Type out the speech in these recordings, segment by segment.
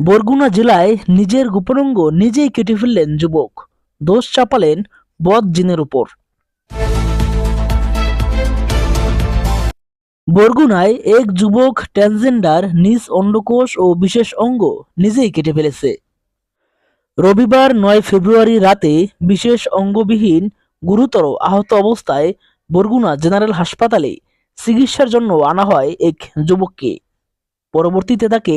বরগুনা জেলায় নিজের গোপনাঙ্গ নিজেই কেটে ফেললেন যুবক। দোষ চাপালেন বদ জিনের উপর। বরগুনায় এক যুবক ট্রান্সজেন্ডার নিজ অন্ডকোষ ও বিশেষ অঙ্গ নিজেই কেটে ফেলেছে। রবিবার নয় ফেব্রুয়ারি রাতে বিশেষ অঙ্গবিহীন গুরুতর আহত অবস্থায় বরগুনা জেনারেল হাসপাতালে চিকিৎসার জন্য আনা হয় এক যুবককে। পরবর্তীতে তাকে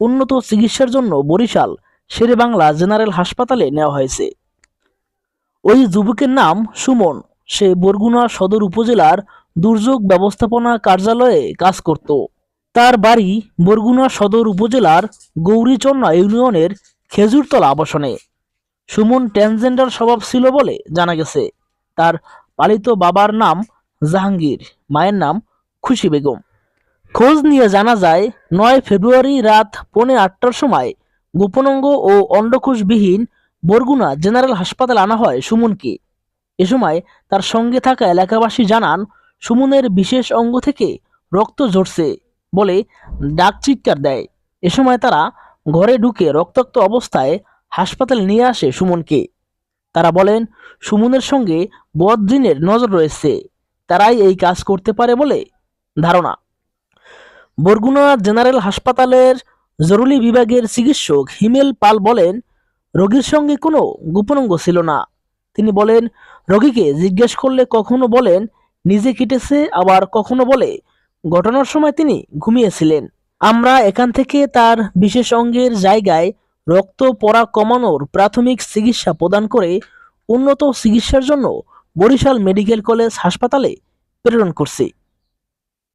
উন্নত চিকিৎসার জন্য বরিশাল, শেরেবাংলা জেনারেল হাসপাতালে নেওয়া হয়েছে। ওই যুবকের নাম সুমন। সে বরগুনা সদর উপজেলার দুর্যোগ ব্যবস্থাপনা কার্যালয়ে কাজ করত। তার বাড়ি বরগুনা সদর উপজেলার গৌরীচন্না ইউনিয়নের খেজুরতলা আবাসনে। সুমন ট্রান্সজেন্ডার স্বভাব ছিল বলে জানা গেছে। তার পালিত বাবার নাম জাহাঙ্গীর, মায়ের নাম খুশি বেগম। খোঁজ নিয়ে জানা যায়, নয় ফেব্রুয়ারি রাত পৌনে আটটার সময় গোপনঙ্গ ও অন্ডকোষবিহীন বরগুনা জেনারেল হাসপাতালে আনা হয় সুমনকে। এ সময় তার সঙ্গে থাকা এলাকাবাসী জানান, সুমনের বিশেষ অঙ্গ থেকে রক্ত ঝরছে বলে ডাক চিৎকার দেয়। এ সময় তারা ঘরে ঢুকে রক্তাক্ত অবস্থায় হাসপাতালে নিয়ে আসে সুমনকে। তারা বলেন, সুমনের সঙ্গে বদদিনের নজর রয়েছে, তারাই এই কাজ করতে পারে বলে ধারণা। বরগুনা জেনারেল হাসপাতালের জরুরি বিভাগের চিকিৎসক হিমেল পাল বলেন, রোগীর সঙ্গে কোনো গোপনঙ্গ ছিল না। তিনি বলেন, রোগীকে জিজ্ঞেস করলে কখনো বলেন, নিজে কেটেছে, আবার কখনো বলে। ঘটনার সময় তিনি ঘুমিয়েছিলেন। আমরা এখান থেকে তার বিশেষ অঙ্গের জায়গায় রক্ত পড়া কমানোর প্রাথমিক চিকিৎসা প্রদান করে উন্নত চিকিৎসার জন্য বরিশাল মেডিকেল কলেজ হাসপাতালে প্রেরণ করছি।